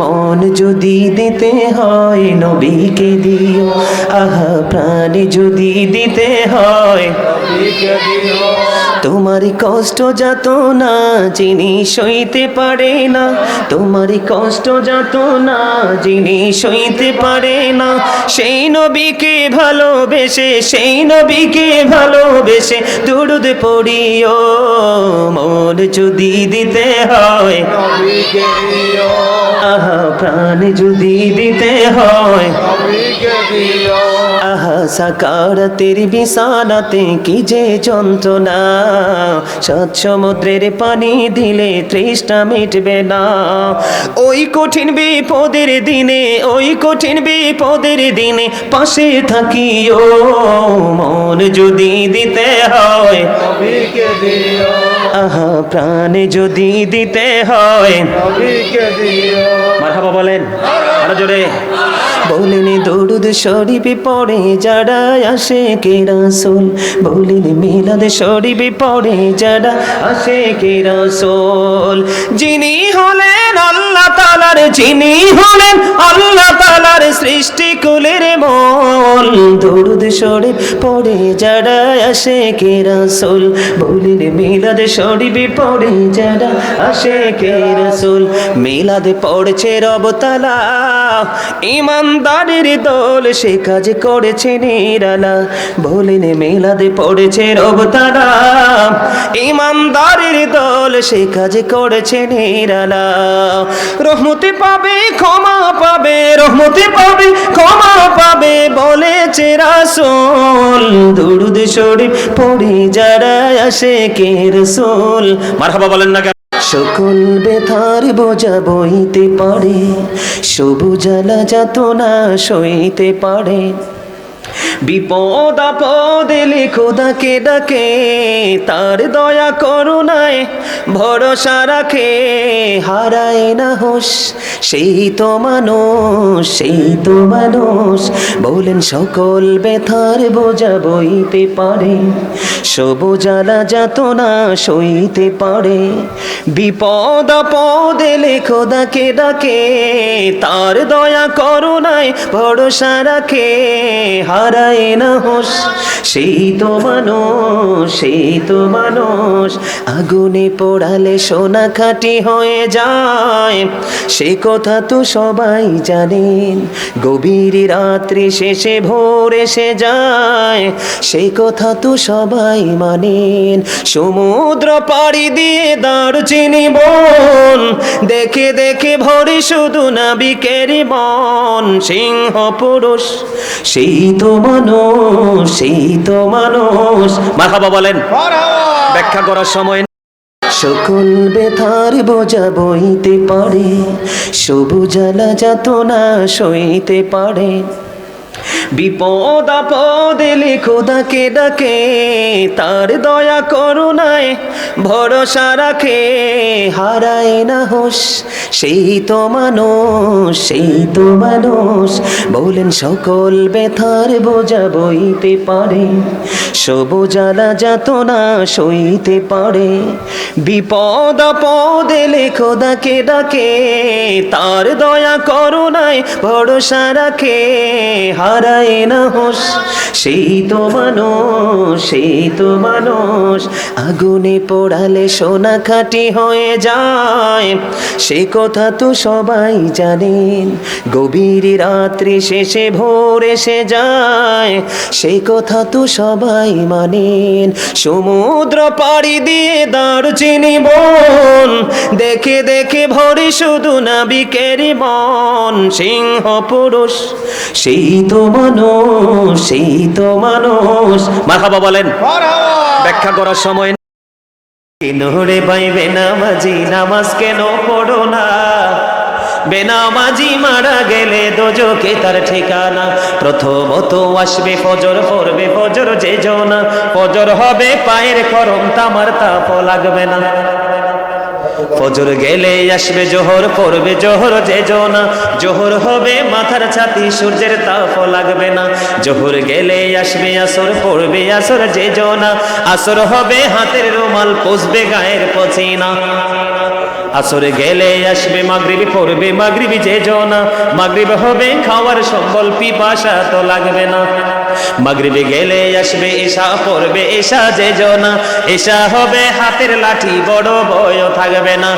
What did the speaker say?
মন যদি দিতে হয় নবীকে দিও, আহা, প্রাণ যদি দিতে হয়। তোমার কষ্ট যত না যিনি সইতে পারে না, তোমার কষ্ট যত না যিনি সইতে পারে না, সেই নবীকে ভালোবেসে, সেই নবীকে ভালোবেসে দুরুদ পড়িও, মন যদি দিতে হয়। আহা প্রাণ যদি দিতে হয়। আহা সাকারাতের বিছানাতে কি যে যন্ত্রণা। সাত সমুদ্রের পানি দিলে তৃষ্ণা মিটবে না। ওই কঠিন বিপদের দিনে ওই কঠিন বিপদের দিনে পাশে থাকিও। মন যদি দিতে হয়। আহা প্রাণ যদি দিতে হয়। মারহাবা বলেন। আরও জোরে। বলিনি, দরুদ শরীফে পড়ে যারা আসে কে রাসুল? বলিনি, মিলাদ শরীফে পড়ে যারা আসে কে রাসুল? যিনি হলেন আল্লাহ তালার যিনি হলেন আল্লাহ তালার সৃষ্টি কুলের মল। দরুদ শরীফ পড়ে যারা আসে কে রাসুল? বলিনি, মিলাদ শরীফে পড়ে যারা আসে কে রাসুল? মিলাদ পড়ছে রবতালা ইমানদারের দল, সে কাজ করেছে নিরালা। বলেন, মেলাদে পড়েছে রবতারা। ইমানদারের দল, সে কাজ করেছে নিরালা। রহমতে পাবে, ক্ষমা পাবে, রহমতে পাবে, ক্ষমা পাবে, বলেছে রাসূল। দুরুদ শরীফ পড়ে যারা আসে কে রসুল। মারহাবা বলেন না? সকল বেথার বোঝা বইতে পারে সবুজালা যাত না সইতে পারে। বিপদ আপদ এলে খোদাকে ডাকে, তার দয়া করুণায় ভরসা রাখে, হারায় না হোস, সেই তো মানুষ, সেই তো মানুষ। বলেন, সকল ব্যথার বোঝা বইতে পারে সবুজালা যাত না সইতে পারে। বিপদ আপদ এলে খোদাকে ডাকে, তার দয়া করুণায় ভরসা রাখে, হারায় না হোস, সেই তো মানুষ, সেই তো মানুষ। আগুনে পোড়ালে সোনা খাঁটি হয়ে যায়। সে কথা তো সবাই জানেন, গভীর রাত্রি শেষে ভোর এসে যায়। সে কথা তো সবাই মানেন, সমুদ্র পাড়ি দিয়ে দারচিনি বন। দেখে দেখে ভরে শুধু নাবিকের মন, সিংহ পুরুষ, সেই তো মানুষ সেই তো মানুষ। মারহাবা বলেন। ব্যাখ্যা করার সময় সকল বেথার বোঝা বইতে পারে সবুজালা যাত না সইতে পারে। বিপদ আপদ এলে খোদাকে ডাকে, তার দয়া করুণায় ভরসা রাখে। হারায় না হোস, সেই তো মানুষ, সেই তো মানুষ। বলেন, সকল ব্যথার বোঝা বইতে পারে। সবুজালা যাত না সইতে পারে। বিপদ আপদ এলে খোদাকে ডাকে, তার দয়া করুণায় ভরসা রাখে। হারায় না হোস, সেই তো মানুষ, সেই তো মানুষ। আগুনে পোড়ালে সোনা খাঁটি হয়ে যায়। সে কথা তো সবাই জানেন, গভীর রাত্রি শেষে ভোর এসে যায়। সে কথা তো সবাই মানেন, সমুদ্র পাড়ি দিয়ে দারচিনি বন। দেখে দেখে ভরে শুধু নাবিকের মন, সিংহ পুরুষ, সেই তো মানুষ সেই তো মানুষ। মারহাবা বলেন। ব্যাখ্যা করার সময় কেনরে ভাই বেনামাজি নামাজ কেন পড়ো না? বেনামাজি মারা গেলে দোজকে তার ঠিকানা। প্রথমত আসবে ফজর পড়বে ফজর যে জনা। ফজর হবে পায়ের খরম তামার তাপ লাগবে না। ফজর গেলে আসবে জোহর, পড়বে জোহর, যে জোনা জোহর হবে মাথার ছাতি, সূর্যের তাপ লাগবে না। জোহর গেলে আসবে আসর, পড়বে আসর, যে জোনা আসর হবে হাতের রুমাল পচবে গায়ের পচিনা। আসরে গেলে আসবে, মাগরিবি পড়বে, মাগরিবি যে জনা মাগরিব হবে খাওয়ার সম্বল, পিপাসা তো লাগবে না। মাগরিবি গেলে আসবে এসা পড়বে এসা যে জনা এসা হবে হাতের লাঠি, বড় বয় থাকবে না।